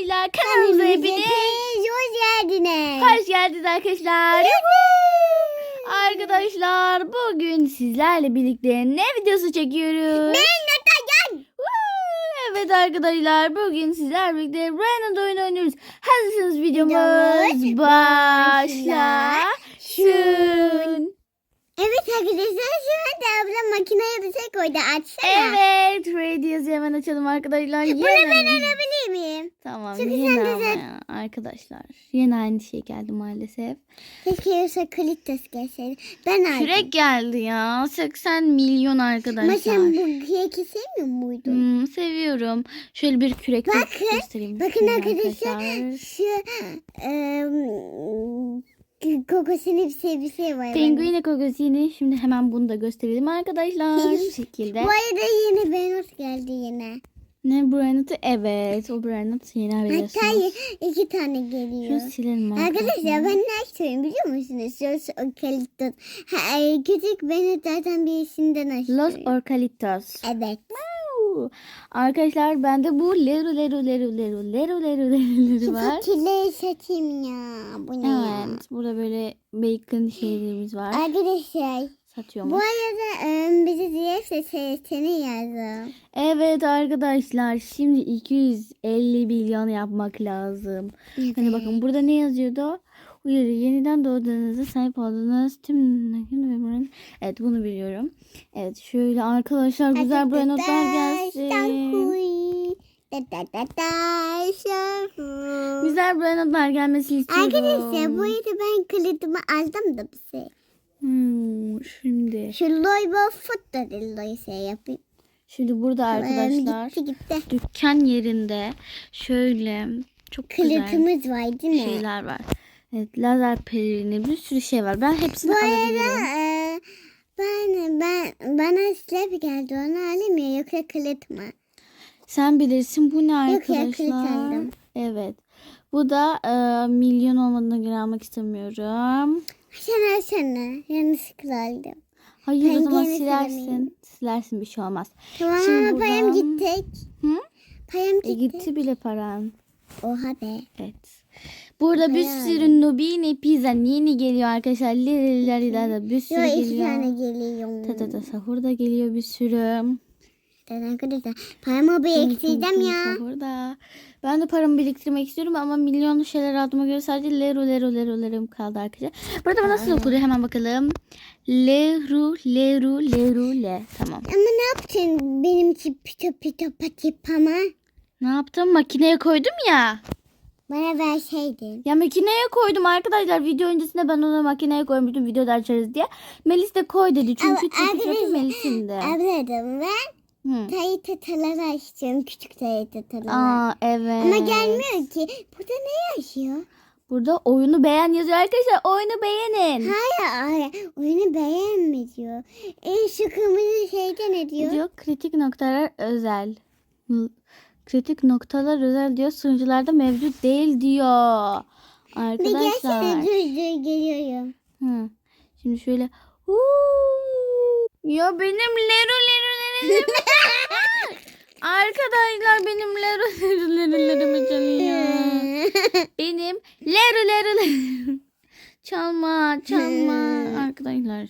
arkadaşlar kanalımıza hepiniz hoş geldiniz. hoş geldiniz arkadaşlar. Arkadaşlar bugün sizlerle birlikte ne videosu çekiyoruz? Ben Natacan. Woo! Evet arkadaşlar bugün sizlerle birlikte Random oyun oynuyoruz. Hazırsanız videomuz Videomuz başlasın. Evet arkadaşlar şu anda abla makineye bir şey koydu açsana. Evet, radyosu hemen açalım arkadaşlar. Bunu Yine- ben alabilir miyim? Tamam Çünkü yine sen de ama ya arkadaşlar. Yine aynı şey geldi maalesef. Keşke yoksa klitos gelseydi. Ben aldım. Kürek geldi ya. 80 milyon Ama arkadaşlar. sen bu küreki sevmiyor muydun? Hmm, seviyorum. Şöyle bir kürek de Bakın, göstereyim. Bakın size arkadaşlar şu eee kokosunu bir şey bir şey var. Penguin kokosini. Şimdi hemen bunu da gösterelim arkadaşlar. Şu şekilde. Bu arada yeni Benos geldi yine. Ne Brandon'ı? Evet. O Brandon yeni Hatta biliyorsunuz. iki tane geliyor. Şunu silelim Arkadaşlar ben ne istiyorum biliyor musunuz? Los Eucalyptus. Ha, e, küçük beni zaten birisinden Los açtım. Orcalitos. Evet. Arkadaşlar bende bu leru leru leru leru leru leru leru Şu var. fakirleri satayım ya. Bu ne ya? Evet. Burada böyle bacon şeylerimiz var. Arkadaşlar bu Satıyormuş. arada e, bizi ziyarete seni yazdım. Evet arkadaşlar şimdi 250 milyon yapmak lazım. Hani bakın burada ne yazıyordu? Uyarı yeniden doğduğunuzda sahip olduğunuz tüm nakil ve Evet bunu biliyorum. Evet şöyle arkadaşlar güzel buraya notlar gelsin. Güzel buraya notlar gelmesini istiyorum. Arkadaşlar bu arada ben kılıtımı aldım da bir şey. Hmm, şimdi. Şu loybo fut da loy şey yapayım. Şimdi burada arkadaşlar Gitti gitti. dükkan yerinde şöyle çok güzel Kılıtımız var değil mi? şeyler var. Evet lazer pelerini bir sürü şey var. Ben hepsini Bu alabilirim. arada e, ben, ben, bana slap geldi onu alayım ya yoksa kılıt mı? Sen bilirsin bu ne Yok ya, arkadaşlar? kılıç aldım. Evet. Bu da e, milyon olmadığına göre almak istemiyorum. Sen alsana. Yanlışlıkla aldım. Hayır o zaman silersin. silemeyim. Silersin bir şey olmaz. Tamam Şimdi ama payam buradan- gitti. Hı? Payam E, gitti. gitti bile paran. Oha be. Evet. Burada bir Bayağı sürü Nubini pizza yeni geliyor arkadaşlar. Liriler da bir sürü Yo iki geliyor. tane geliyor. Tata da sahur da geliyor bir sürü. Ben arkadaşlar payamı bir eksildim ya. Sahurda. Ben de paramı biriktirmek istiyorum ama milyonlu şeyler aldığıma göre sadece leru leru leru lerum kaldı arkadaşlar. Burada bu nasıl okunuyor hemen bakalım. Leru leru leru le. Tamam. Ama ne yaptın benim pito pito patipama? Ne yaptım? Makineye koydum ya. Bana verseydin. Ya makineye koydum arkadaşlar. Video öncesinde ben onu makineye koymuştum videoda açarız diye. Melis de koy dedi. Çünkü çöpü arkadaşlar- Melis'in de. Abladım ben Hı. tayı tataları açtım. Küçük tayı tataları. Aa evet. Ama gelmiyor ki. Burada ne yazıyor? Burada oyunu beğen yazıyor arkadaşlar. Oyunu beğenin. Hayır hayır. Oyunu beğenme diyor. E, şu kırmızı şeyde ne diyor? diyor kritik noktalar özel. Kritik noktalar özel diyor. Sunucularda mevcut değil diyor. Bir gelsene Arkadaşlar. dur dur geliyorum. Hı. Şimdi şöyle. Huu. Ya benim lero lero lero. Arkadaşlar benim lero lero lero çalıyor. Benim lero lero lero. Çalma çalma arkadaşlar.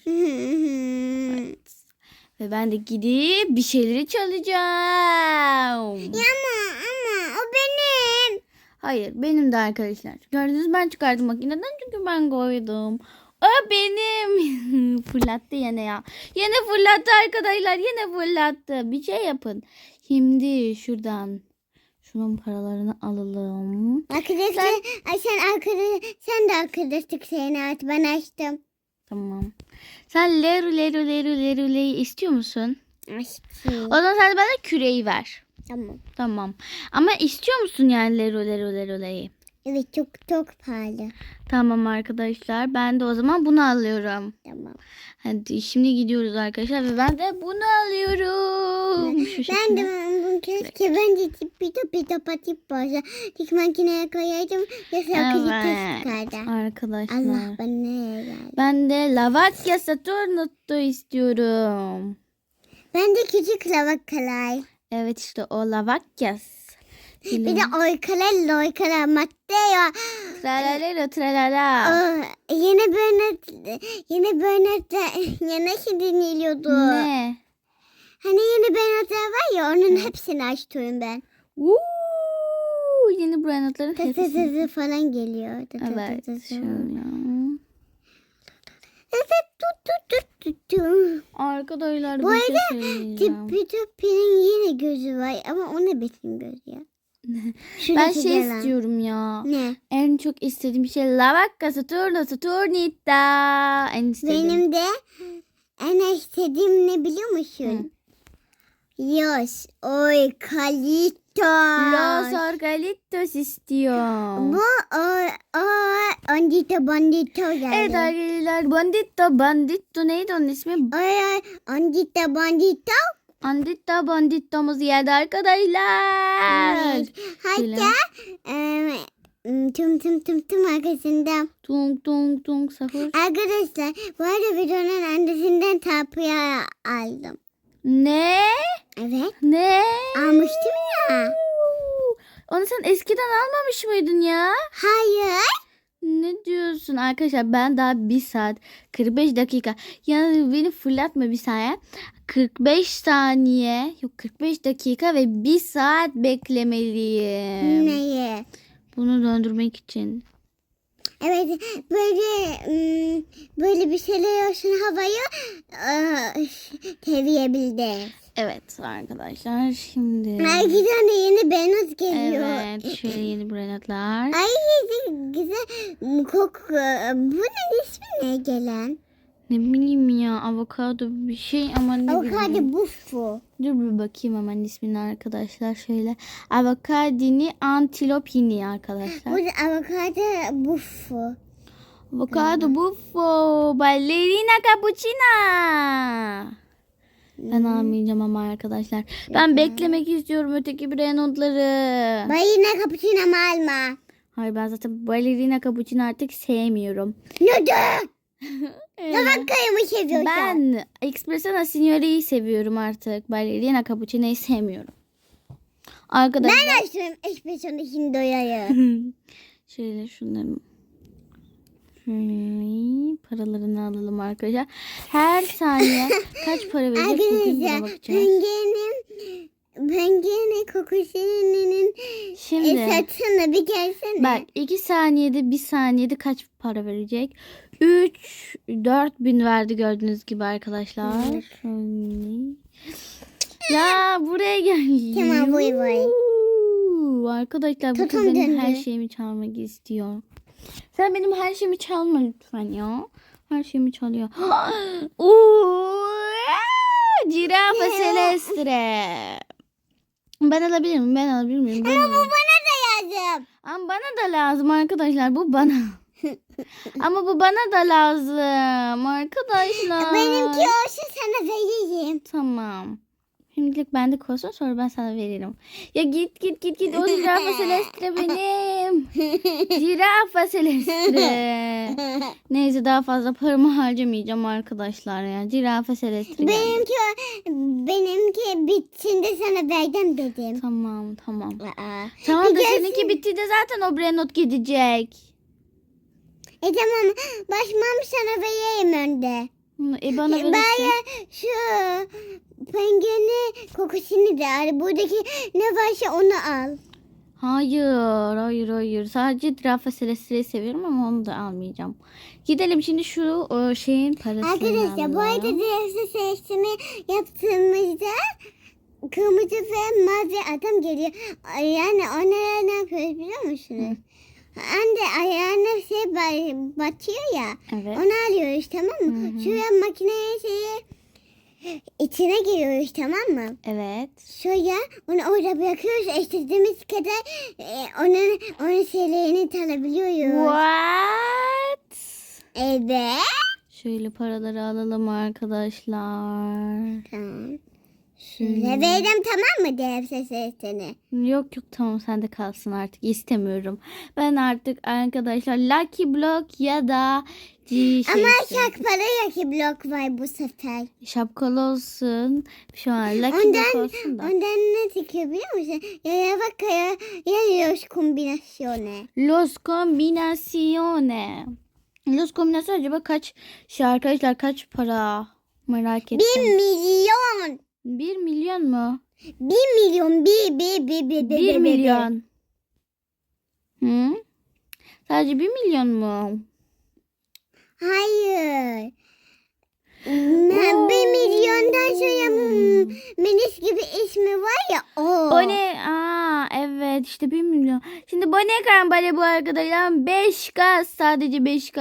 Ve ben de gidip bir şeyleri çalacağım. ama ama o benim. Hayır benim de arkadaşlar. Gördünüz ben çıkardım makineden çünkü ben koydum. O benim. fırlattı yine ya. Yine fırlattı arkadaşlar. Yine fırlattı. Bir şey yapın. Şimdi şuradan şunun paralarını alalım. Arkadaşlar ay sen arkadaş sen de arkadaşlık şeyini aç ben açtım. Tamam. Sen leru leru leru leru leyi istiyor musun? Açtım. O zaman sen bana küreyi ver. Tamam. Tamam. Ama istiyor musun yani leru leru leru leyi? Evet çok çok pahalı. Tamam arkadaşlar. Ben de o zaman bunu alıyorum. Tamam. Hadi şimdi gidiyoruz arkadaşlar ve ben de bunu alıyorum. Şu Ben de bunu keşke ben de pito pito patip olsa. Dik makineye koyaydım. Yasa evet. Evet. çıkardı. Arkadaşlar. Allah bana ne geldi. Ben de Lavakya Saturnus'u istiyorum. Ben de küçük lavak kalay. Evet işte o Lavakyas. Bir de oykala loykala Matteo. Tralalero tralala. Aa, yeni Bernard, yeni Bernard, ya nasıl dinliyordu? Ne? Hani yeni Bernard'lar var ya onun hepsini açtım ben. Woo! Yeni brandların Tı tı hepsi. tı tı falan geliyor. Evet. Şöyle. Tı tı tut tut tut tut. Arkadaşlar Bu şey arada. Tipi Tipi'nin yine gözü var ama o ne benim gözü ya. Ben Şuradaki şey gelen. istiyorum ya. Ne? En çok istediğim şey La Vacca Saturno Saturnita. En istediğim. Benim de en istediğim ne biliyor musun? Yos. Oy Kalito. Los Orgalitos istiyorum. Bu o o Ondito Bandito geldi. Evet arkadaşlar Bandito Bandito neydi onun ismi? Oy oy Ondito Bandito. Bandito Bandito'muz geldi arkadaşlar. Evet. Hatta em, tüm tüm tüm tüm arkasında. Tung tung tung sahur. Arkadaşlar bu arada videonun annesinden tapıya aldım. Ne? Evet. Ne? Almıştım ya. Onu sen eskiden almamış mıydın ya? Hayır. Ne diyorsun arkadaşlar ben daha bir saat 45 dakika yani beni fırlatma bir saniye 45 saniye yok 45 dakika ve bir saat beklemeliyim Neyi? bunu döndürmek için Evet böyle ım, böyle bir şeyler olsun havayı ıı, teviyebildi. evet arkadaşlar şimdi Ay de yeni Benut geliyor. evet şöyle yeni brandlar Ay güzel koku. Bunun ismi ne gelen? Ne bileyim ya avokado bir şey ama ne. Avokado buffu. Dur bir bakayım hemen ismini arkadaşlar şöyle avokadini antilopini arkadaşlar Bu da avokado buffu. Avocado buffo, ballerina cappuccina. Ben almayacağım ama arkadaşlar. Ben beklemek istiyorum öteki brandları. Bayına kapıçına alma. Hayır ben zaten ballerina cappuccino artık sevmiyorum. Neden? Tabakayı mı seviyorsun? Ben Espresso Signore'yi seviyorum artık. Ballerina cappuccino'yu sevmiyorum. Arkadaşlar. Ben açtım espresso'nun hindoyayı. Şöyle şunları şöyle paralarını alalım arkadaşlar. Her saniye kaç para verecek bugün buna bakacağız. pengenin pengenin kokusunun Şimdi satına bir gelsene. bak 2 saniyede 1 saniyede kaç para verecek? 3 4 bin verdi gördüğünüz gibi arkadaşlar. Ya buraya gel. Tamam, vay. Yuuu. Arkadaşlar bu kız benim her şeyimi çalmak istiyor. Sen benim her şeyimi çalma lütfen ya. Her şeyimi çalıyor. Ya. Celestre. Ben alabilir miyim? Ben alabilir miyim? Ben alayım. Bana da yazdım. Ama bana da lazım arkadaşlar. Bu bana. Ama bu bana da lazım arkadaşlar. Benimki olsun sana vereyim. Tamam. Şimdilik bende kalsın sonra ben sana veririm. Ya git git git git o zirafa celestre benim. Zirafa celestre. Neyse daha fazla paramı harcamayacağım arkadaşlar ya. Zirafa celestre. geldi. benimki benimki bittiğinde sana verdim dedim. Tamam tamam. Aa. Tamam da seninki bitti de zaten o Brenot gidecek. E tamam başmam sana vereyim önde. E bana Ben verirsin. ya şu pengeni kokusunu da al. Buradaki ne varsa onu al. Hayır, hayır, hayır. Sadece Rafa Celestre'yi seviyorum ama onu da almayacağım. Gidelim şimdi şu o şeyin parasını Arkadaşlar bu arada dersi seçimi yaptığımızda kırmızı ve mavi adam geliyor. Yani onlara ne yapıyoruz biliyor musunuz? Anne ayağına şey ba- batıyor ya. Evet. Onu alıyoruz tamam mı? Hı hı. Şuraya makineye şeyi içine giriyoruz tamam mı? Evet. Şuraya onu orada bırakıyoruz. İstediğimiz kadar e, onun onun şeylerini çalabiliyoruz. What? Evet. Şöyle paraları alalım arkadaşlar. Tamam. Şöyle. Verdim tamam mı dev sesini? Yok yok tamam sen de kalsın artık istemiyorum. Ben artık arkadaşlar Lucky Block ya da şey, Ama yok ki blok var bu sefer. şapkalı olsun. Şu an Lucky Block Ondan, olsun da. ondan ne çıkıyor biliyor musun? Ya ya bak ya, ya yoş kombinasyonu. Los Combinaciones. Los Combinaciones acaba kaç şey arkadaşlar kaç para? Merak ettim. Bir milyon. 1 milyon mu? Bir milyon. Bir, bir, bir, bir, bir, 1 bir, bir. milyon. Hı? Sadece 1 milyon mu? Hayır. Ben bir milyondan sonra hmm, Melis gibi ismi var ya o. O ne? Aa evet işte 1 milyon. Şimdi bu ne karambole bu arkadaşlar? 5K sadece 5K.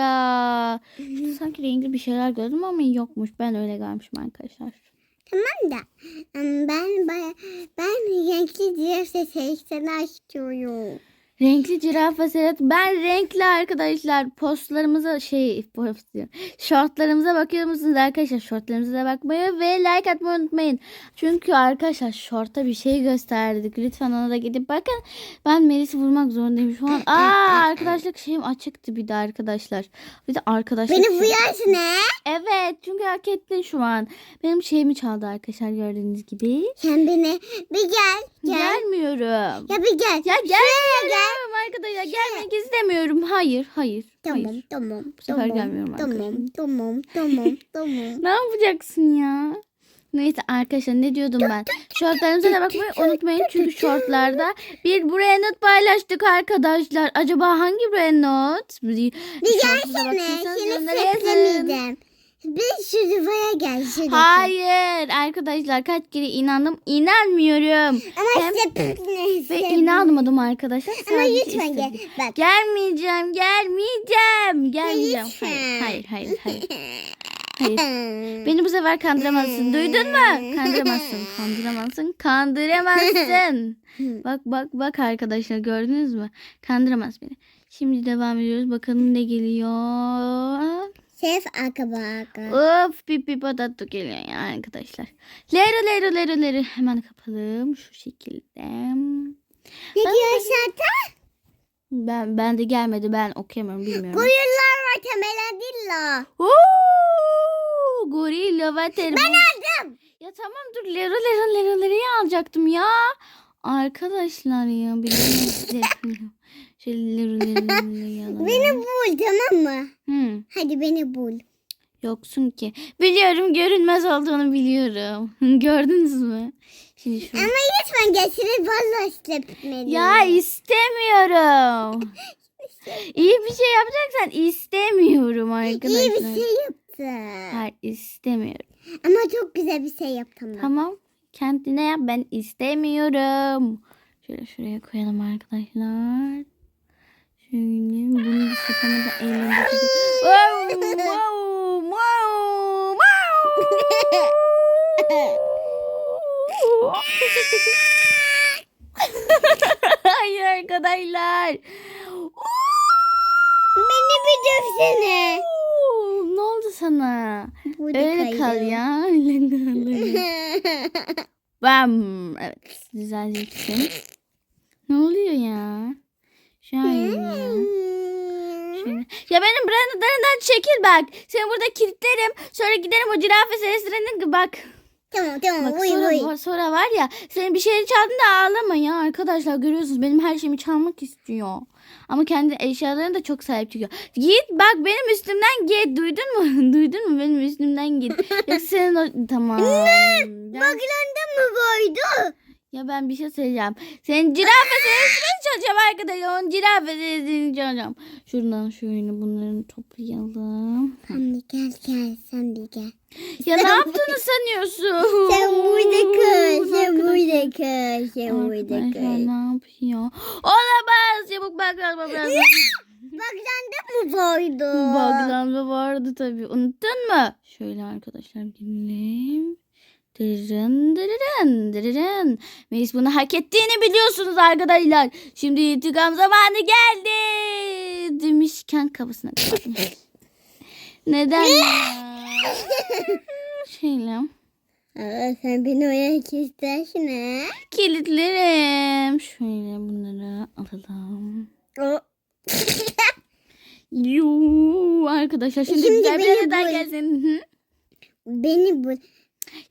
Şurada sanki renkli bir şeyler gördüm ama yokmuş. Ben öyle görmüşüm arkadaşlar. Tamam da ben ben, ben renkli diyorsa seçsene istiyorum. Renkli zürafa Serhat. Ben renkli arkadaşlar postlarımıza şey. Şortlarımıza bakıyor musunuz arkadaşlar? Şortlarımıza bakmayı ve like atmayı unutmayın. Çünkü arkadaşlar şorta bir şey gösterdik. Lütfen ona da gidip bakın. Ben Melis'i vurmak zorundayım şu an. Aa arkadaşlık şeyim açıktı bir de arkadaşlar. Bir de arkadaşlık Beni şeyim- vuyarsın he? Evet çünkü hak ettin şu an. Benim şeyimi çaldı arkadaşlar gördüğünüz gibi. Sen beni bir gel. Gelmiyorum. Ya bir gel. Ya gelmiyorum gel. arkadaşlar. Gelmek istemiyorum. Hayır, hayır. Tamam, tamam. Bu sefer tamam, gelmiyorum arkadaşlar. Tamam, tamam, tamam. tamam. ne yapacaksın ya? Neyse arkadaşlar ne diyordum ben. Şortlarımıza da bakmayı unutmayın. Çünkü şortlarda bir buraya not paylaştık arkadaşlar. Acaba hangi buraya not? Bir, bir gelsene. Seni sürüklemeyeceğim. 500 liraya gel şuradaki. Hayır arkadaşlar kaç kere inandım inanmıyorum. Ama Hem, size ve inanmadım arkadaşlar. Ama Sadece lütfen gel. Bak. Gelmeyeceğim gelmeyeceğim gelmeyeceğim. Hayır hayır hayır. hayır. Hayır. Beni bu sefer kandıramazsın. Duydun mu? Kandıramazsın. Kandıramazsın. Kandıramazsın. bak bak bak arkadaşlar gördünüz mü? Kandıramaz beni. Şimdi devam ediyoruz. Bakalım ne geliyor. Sef akaba akaba. Of pipi patato geliyor ya arkadaşlar. Lero lero lero lero. Hemen kapalım şu şekilde. Ne diyor zaten? Ben ben de gelmedi. Ben okuyamıyorum bilmiyorum. Koyunlar var temeladilla. Oo, gorilla water. Ben aldım. Ya tamam dur lero lero lero lero'yu alacaktım ya. Arkadaşlar ya biliyorum. Beni bul tamam mı? Hı, Hadi beni bul. yoksun ki. Biliyorum görünmez olduğunu biliyorum. Gördünüz mü? Şimdi şu. Ama lütfen getirin valla sepmeli. Ya istemiyorum. İyi bir şey yapacaksan istemiyorum arkadaşlar. İyi bir şey yaptı. Hayır istemiyorum. Ama çok güzel bir şey yaptım. ben. Tamam. Kendine yap ben istemiyorum. Şöyle şuraya koyalım arkadaşlar. Şöyle bunu da sapama da eğlenceli. Wow, wow, wow, wow. Hayır arkadaşlar. Beni bir dövsene. Ne oldu sana? Burada Öyle kal ya. Öyle kal. Bam. Evet. Düzeleceksin. Ne oluyor ya? Şöyle. Ya benim brandlarından çekil bak. Seni burada kilitlerim. Sonra giderim o zürafe seslerine bak. tamam tamam Bak uy sonra, uy. var- sonra var ya senin bir şeyi çaldığında ağlama ya arkadaşlar görüyorsunuz benim her şeyimi çalmak istiyor. Ama kendi eşyalarına da çok sahip çıkıyor. Git bak benim üstümden git duydun mu? duydun mu benim üstümden git. Yoksa senin o... Tamam. Ben- Baglandı mı boydu? Ya ben bir şey söyleyeceğim. Senin zürafe sesini çalacağım arkadaşlar. Onun zürafe sesini çalacağım. Şuradan şöyle bunları toplayalım. Sen bir gel gel sen bir gel. Ya ne yaptığını sanıyorsun? Sen burada kal. Sen burada kal. Sen burada kal. ne yapıyor? Olamaz. Çabuk baklanma biraz. Baglandı mı boydu? Bağlanma vardı tabii. Unuttun mu? Şöyle arkadaşlar gidelim. Dırırın dırırın dırırın. Melis bunu hak ettiğini biliyorsunuz arkadaşlar. Şimdi intikam zamanı geldi. Demişken kapattım. Neden ya? Aa, sen beni oyarak istersin ha? Kilitlerim. Şöyle bunları alalım. Yuu arkadaşlar şimdi, Şimdi güzel bir bul. gelsin. Hı. Beni bu.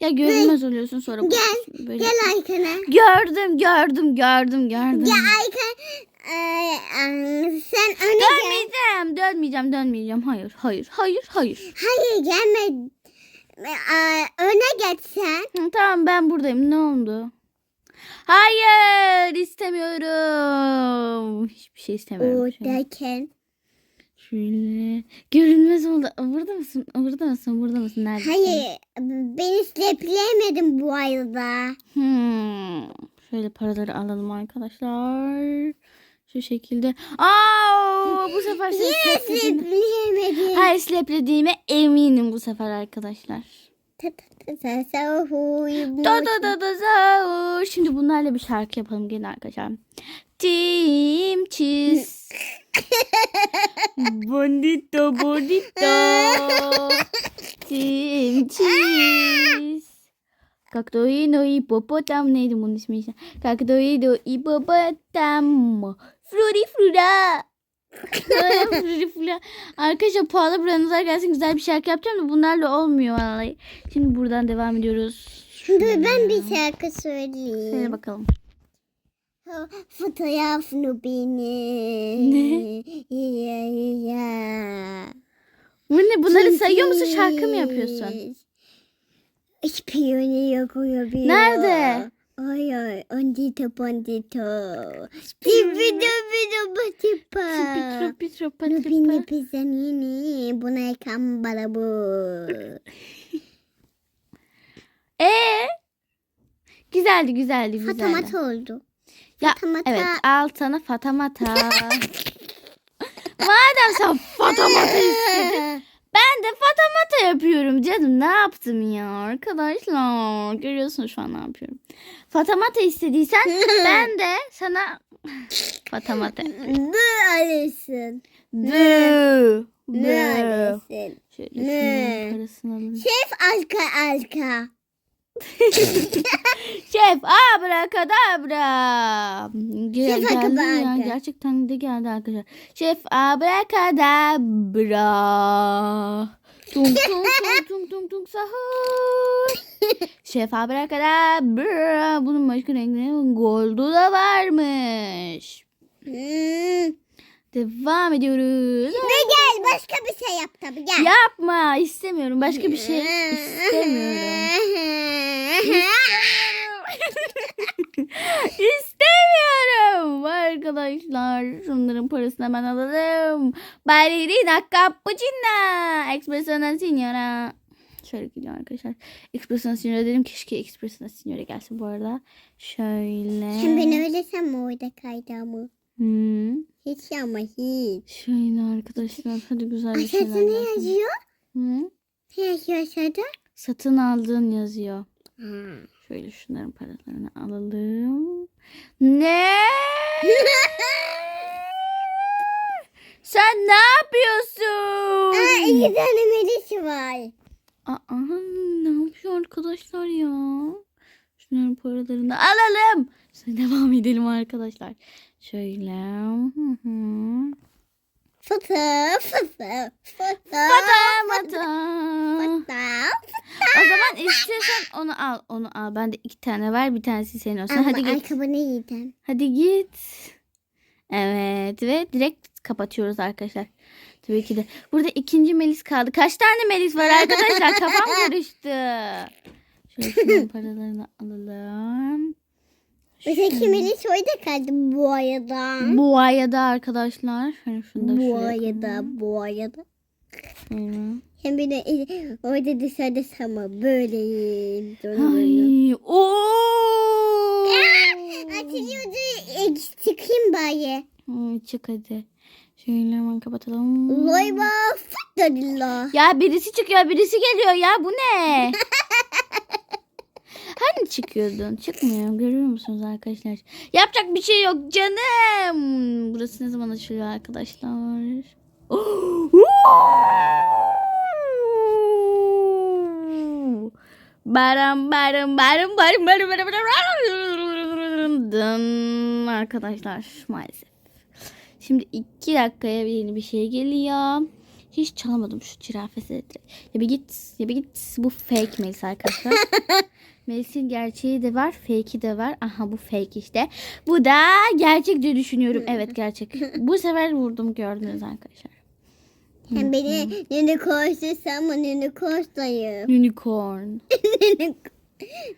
Ya görünmez oluyorsun sonra. Gel, Böyle. Gel arkana. Gördüm gördüm gördüm gördüm. Gel arkana. Ee, sen öne gel. Dönmeyeceğim dönmeyeceğim dönmeyeceğim. Hayır hayır hayır hayır. Hayır gelme. Ee, öne geç sen. Hı, tamam ben buradayım ne oldu? Hayır istemiyorum. Hiçbir şey istemiyorum. Oradayken. Şöyle. Görünmez oldu. Burada mısın? Burada mısın? Burada mısın? Neredesin? Hayır. Beni slepleyemedim bu arada. Hmm. Şöyle paraları alalım arkadaşlar. Şu şekilde. Aa, bu sefer Yine slepleyemedim. Hayır sleplediğime eminim bu sefer arkadaşlar. Da da da da. Şimdi bunlarla bir şarkı yapalım gelin arkadaşlar. Team cheese. bonito bonito. Team cheese. Kaktoino hipopotam neydi bunun ismi işte. Kaktoino hipopotam. Flori flora. Flori flora. Arkadaşlar pahalı buranızlar gelsin güzel bir şarkı yapacağım da bunlarla olmuyor vallahi. Şimdi buradan devam ediyoruz. Dur ben bir şarkı söyleyeyim. Söyle bakalım. Fotoğrafını beni. Ne? Ya, ya. Bu ne? Bunları sayıyor musun? Şarkı mı yapıyorsun? İspiyonu koyuyor. Nerede? Ay ay, ondito bondito. Dibido bido batipa. Pitro pitro Nupini patipa. pisanini, buna kambala bu. Ee? Güzeldi güzeldi güzeldi. Fatamata oldu. Ya Fatamata. evet al sana fatamata. Madem sen fatamata istedin. Ben de fatamata yapıyorum canım. Ne yaptım ya arkadaşlar? Görüyorsun şu an ne yapıyorum. Fatamata istediysen ben de sana fatamata. Bu arasın. Ne Dö. arasın? Şöyle parasını alalım. Şef arka arka. Şef abrakadabra. Gel, Şef geldi ya. Gerçekten de geldi arkadaşlar. Şef abrakadabra. Tung tung tung tung tung tung sahur. Şef abrakadabra. Bunun başka renkleri goldu da varmış. Hmm. Devam ediyoruz. Ve gel başka bir şey yap tabii gel. Yapma istemiyorum. Başka bir şey istemiyorum. İstemiyorum arkadaşlar. Şunların parasını hemen alalım. Ballerina cappuccino. Espresso signora. Şöyle gidiyor arkadaşlar. Espresso signora dedim. Keşke espresso signora gelse bu arada. Şöyle. Sen beni öyle sen mi orada kaydı ama? Hmm. Hiç ama hiç. Şöyle arkadaşlar. Hadi güzel bir Aşağıda şeyler ne yapalım. yazıyor? Hı? Ne yazıyor aşağıda? Satın aldığın yazıyor. Ha. Şöyle şunların paralarını alalım. Ne? Sen ne yapıyorsun? Aa, iki tane melisi var. Aa, ne yapıyor arkadaşlar ya? Şunların paralarını alalım. Sonra devam edelim arkadaşlar. Şöyle. Hı hı. Foto, Mata mata. foto. O zaman istiyorsan onu al. Onu al. Ben de iki tane ver. Bir tanesi senin olsun. Ama Hadi git. ayakkabını yiyeceğim. Hadi git. Evet ve direkt kapatıyoruz arkadaşlar. Tabii ki de. Burada ikinci Melis kaldı. Kaç tane Melis var arkadaşlar? Kafam karıştı. Şöyle şunun paralarını alalım. Öteki melis orada kaldı bu arada. Bu ayada arkadaşlar. Şöyle şunu da Bu arada, bu arada. Hem bir de e, orada dışarıda sama. Dönüyorum. Ay, ooo. Açılıyordu. E, çıkayım bari. Ay, Çık hadi. Şöyle hemen kapatalım. Vay be fıttırla. Ya birisi çıkıyor, birisi geliyor ya. Bu ne? hani çıkıyordun? Çıkmıyor. Görüyor musunuz arkadaşlar? Yapacak bir şey yok canım. Burası ne zaman açılıyor arkadaşlar? Baram baram baram baram baram baram baram Dın arkadaşlar maalesef. Şimdi iki dakikaya yeni bir şey geliyor. Hiç çalamadım şu sesleri. Ya bir git, ya bir git. Bu fake Melis arkadaşlar. Melis'in gerçeği de var, fake'i de var. Aha bu fake işte. Bu da gerçek diye düşünüyorum. Evet gerçek. Bu sefer vurdum gördünüz arkadaşlar. Sen beni nene koştayım. Unicorn. nene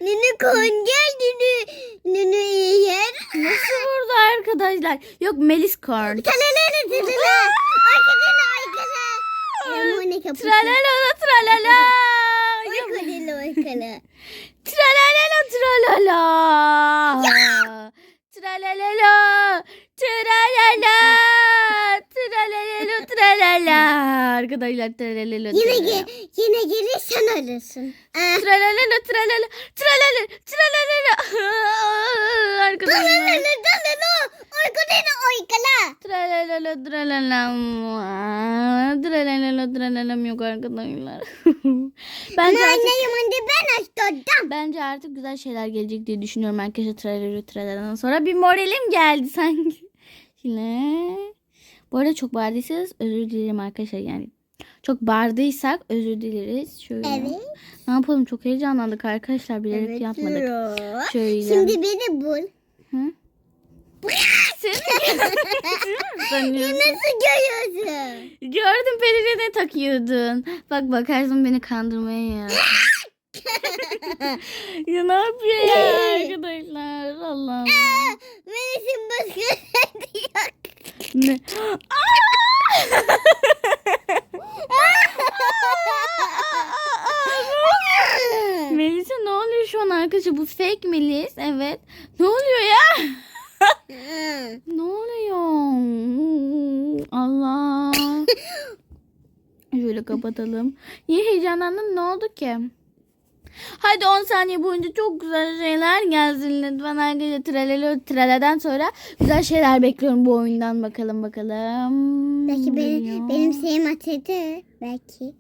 Nene koş gel nene. Nene yer. Nasıl vurdu arkadaşlar? Yok Melis Corn. Talalala talala. Arkadana arkada. Limonu kapatın. Tralalala tralala. Arkadana arkada. Tralalala tralala. Tralalala. Tralala. Tralalala tralala. Arkadaşlar tralalala Yine tralala. gel, yine gelirsen alırsın. Ah. Tralalala tralala. Tralala. Tralalala. Arkadaşlar. Talalala talala. Arkadana arkada. Tralalala tralala. Tralalala tralala yok arkadaşlar. Bence artık, Anne yamanda ben açtırdım. bence artık güzel şeyler gelecek diye düşünüyorum arkadaşlar tralalala tralaladan sonra. Bir moralim geldi sanki. Yine. Bu arada çok bağırdıysanız özür dilerim arkadaşlar yani. Çok bağırdıysak özür dileriz. Şöyle. Evet. Ne yapalım çok heyecanlandık arkadaşlar bilerek Evet. yapmadık. Yürü. Şöyle. Şimdi beni bul. Hı? Sen mi sanıyorsun? Nasıl görüyorsun? Gördüm pelerini takıyordun. Bak bak her zaman beni kandırmaya ya. ya ne yapıyor ya arkadaşlar? Allah'ım. Melis'in başka yok. Ne? Ne oluyor şu an arkadaşlar? Bu fake Melis. Evet. Ne oluyor ya? Ne oluyor? Allah. Şöyle kapatalım. Niye heyecanlandın? Ne oldu ki? Hadi 10 saniye boyunca çok güzel şeyler gelsin lütfen arkadaşlar. Tralelo traladan sonra güzel şeyler bekliyorum bu oyundan. Bakalım bakalım. Belki benim, benim şeyim açıldı. Belki.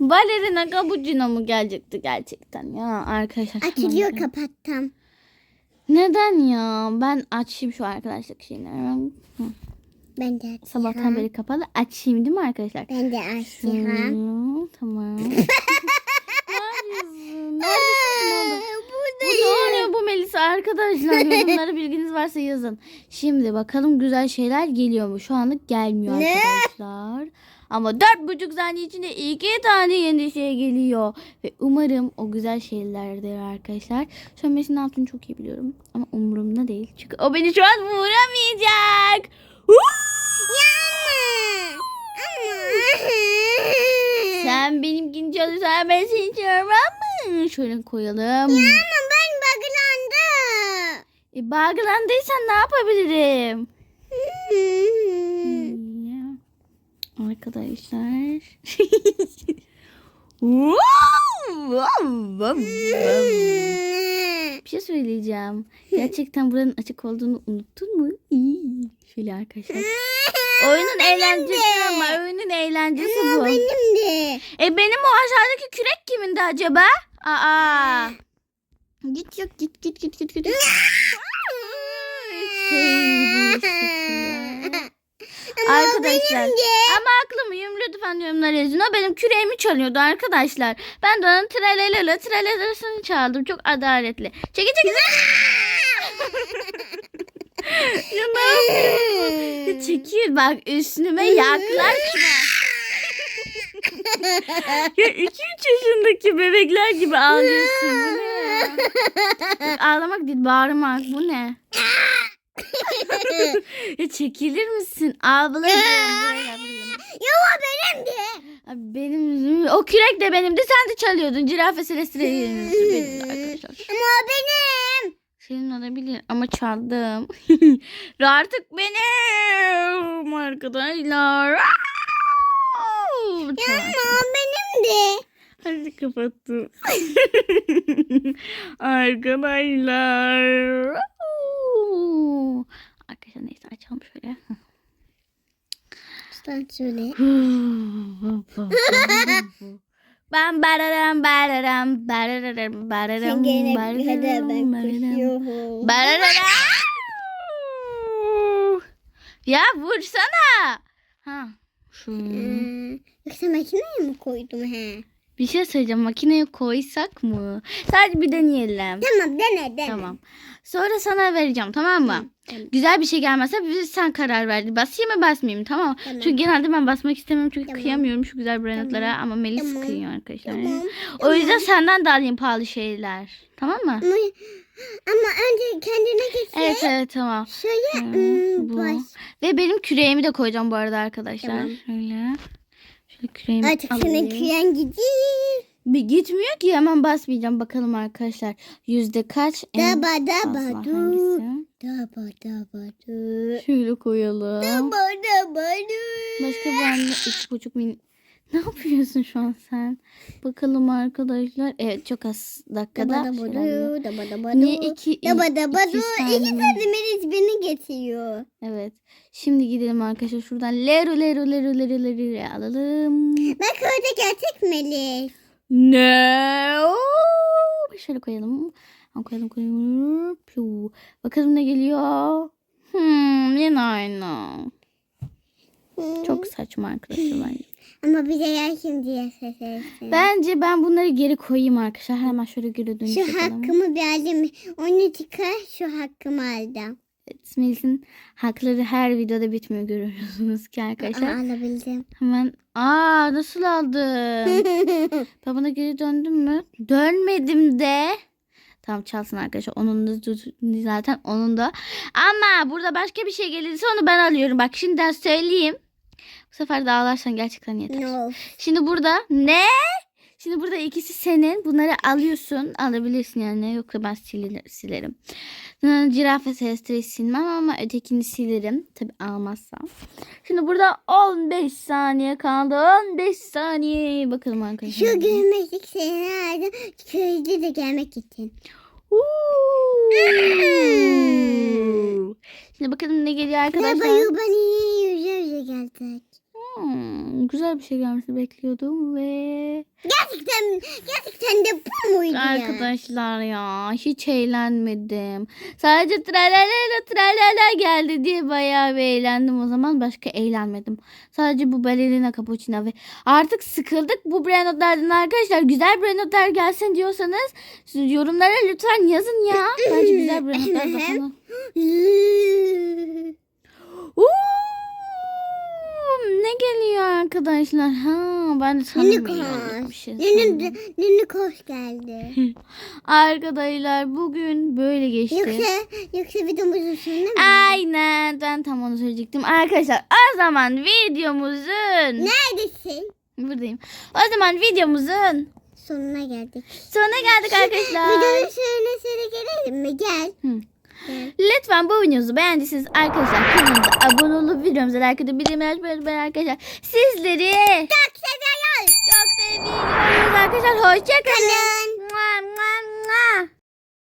Balerina Cappuccino mu gelecekti gerçekten ya arkadaşlar. Açılıyor kapattım. Neden ya? Ben açayım şu arkadaşlık. Hı. Ben de açacağım. Sabahtan beri kapalı. Açayım değil mi arkadaşlar? Ben de açacağım. Hı, tamam. Neredesin oğlum? Bu ne oluyor bu Melisa arkadaşlar? Yorumlara bilginiz varsa yazın. Şimdi bakalım güzel şeyler geliyor mu? Şu anlık gelmiyor Ne? arkadaşlar. Ama dört buçuk saniye içinde iki tane yeni şey geliyor. Ve umarım o güzel şeylerdir arkadaşlar. Sönmesinin altını çok iyi biliyorum. Ama umurumda değil. Çünkü o beni şu an vuramayacak. Sen benimkini çalışan ben seni çağırmam mı? Şöyle koyalım. Ama ben baklandım. E, bağlandıysan ne yapabilirim? Arkadaşlar. Bir şey söyleyeceğim. Gerçekten buranın açık olduğunu unuttun mu? İyi. Şöyle arkadaşlar. Oyunun eğlencesi ama oyunun eğlencesi bu. Benim de. E benim o aşağıdaki kürek kimindi acaba? Aa. Git yok git git git git git. Arkadaşlar ama haklı mıyım lütfen yorumlara yazın. O benim küreğimi çalıyordu arkadaşlar. Ben de onun tralelele tralelesini çaldım. Çok adaletli. Çekil çekil. ya ne yapıyorsun? Çekil bak üstüme yaklaşma. Ya 2-3 yaşındaki bebekler gibi ağlıyorsun. Bu ne Ağlamak değil bağırmak. Bu ne? ya çekilir misin? Ablacığım. buraya gel, buraya gel. Ya o benim de. Abi benim o kürek de benimdi. Sen de çalıyordun. Selestire benim arkadaşlar. Ama o benim. Senin olabilir ama çaldım. Artık benim arkadaşlar. Ya ama o benim de. Hadi kapattım. arkadaşlar. Arkadaşlar neyse açalım şöyle. Sen söyle. Bam bararam bararam bararam bararam Sen gene bararam, ben koşuyorum. Bararam. Ya vursana. Ha. Şu. Yoksa makineye mi koydum he? Bir şey söyleyeceğim. Makineye koysak mı? Sadece bir deneyelim. Tamam dene dene. Tamam. Sonra sana vereceğim tamam mı? Tamam. Güzel bir şey gelmezse biz sen karar ver. Basayım mı basmayayım tamam mı? Tamam. Çünkü genelde ben basmak istemiyorum çünkü Tamam. kıyamıyorum şu güzel brandlara ama Melis Tamam. kıyıyor arkadaşlar. Tamam. O yüzden senden de alayım pahalı şeyler. Tamam mı? Ama, ama önce kendine geçse Evet evet tamam. şöyle hmm, bu. baş. Ve benim küreğimi de koyacağım bu arada arkadaşlar. Tamam. Şöyle. Küreğimi Artık senin alayım. gidiyor. Bir gitmiyor ki hemen basmayacağım. Bakalım arkadaşlar. Yüzde kaç? En Daba daba fazla du. hangisi? Daba daba du. Şöyle koyalım. Daba daba du. Başka bende üç buçuk min. Ne yapıyorsun şu an sen? Bakalım arkadaşlar. Evet çok az dakikada. Daba daba du. Daba daba Ne iki, Daba daba iki du. saniye. İki Melis beni getiriyor. Evet. Şimdi gidelim arkadaşlar. Şuradan leru leru leru leru leru alalım. Bak orada gerçek Melis. Ne? Oo! Şöyle koyalım. Koyalım koyalım. Piu. Bakalım ne geliyor. Hmm, yine aynı. Hmm. Çok saçma arkadaşlar bence. Ama bir de yer şimdi diye ses etsin. Bence ben bunları geri koyayım arkadaşlar. Hemen şöyle geri dönüş Şu yapalım. hakkımı bir aldım. Onu çıkar şu hakkımı aldım. Evet, Melis'in hakları her videoda bitmiyor görüyorsunuz ki Aa, arkadaşlar. alabildim. Hemen aa nasıl aldım? ben buna geri döndüm mü? Dönmedim de. Tamam çalsın arkadaşlar. Onun da zaten onun da. Ama burada başka bir şey gelirse onu ben alıyorum. Bak şimdiden söyleyeyim. Bu sefer de ağlarsan gerçekten yeter. no. Şimdi burada ne? Şimdi burada ikisi senin. Bunları alıyorsun. Alabilirsin yani. Yoksa ben silir, silerim. Hı, Cirafe sesleri silmem ama ötekini silerim. Tabi almazsam. Şimdi burada 15 saniye kaldı. 15 saniye. Bakalım arkadaşlar. Şu görmezlik seni aldım. Köyde de gelmek için. Şimdi bakalım ne geliyor Merhaba arkadaşlar. yubani yüze yüze geldik. Hmm, güzel bir şey gelmesini bekliyordum ve Gerçekten, gerçekten de bu muydu ya? Arkadaşlar ya hiç eğlenmedim. Sadece tralala tralala geldi diye bayağı bir eğlendim o zaman. Başka eğlenmedim. Sadece bu balerina cappuccino ve artık sıkıldık bu brandotlardan arkadaşlar. Güzel brandotlar gelsin diyorsanız yorumlara lütfen yazın ya. Bence güzel brandotlar falan. Uuu, ne geliyor arkadaşlar? Ha ben de tanımıyorum bir şey. sandım. Unicorn geldi. Arkadaşlar bugün böyle geçti. Yoksa, yoksa videomuzun sonunda mı? Aynen ben tam onu söyleyecektim. Arkadaşlar o zaman videomuzun Neredesin? buradayım. O zaman videomuzun Sonuna geldik. sonuna geldik arkadaşlar. Videonun sonuna gelelim mi? Gel. Hı. Lütfen bu videomuzu beğendiyseniz arkadaşlar kanalımıza abone olup videomuza like edip bildirimleri açmayı ben arkadaşlar. Sizleri çok seviyoruz. Çok seviyoruz arkadaşlar. Hoşçakalın. Kalın. Mua, mua, mua.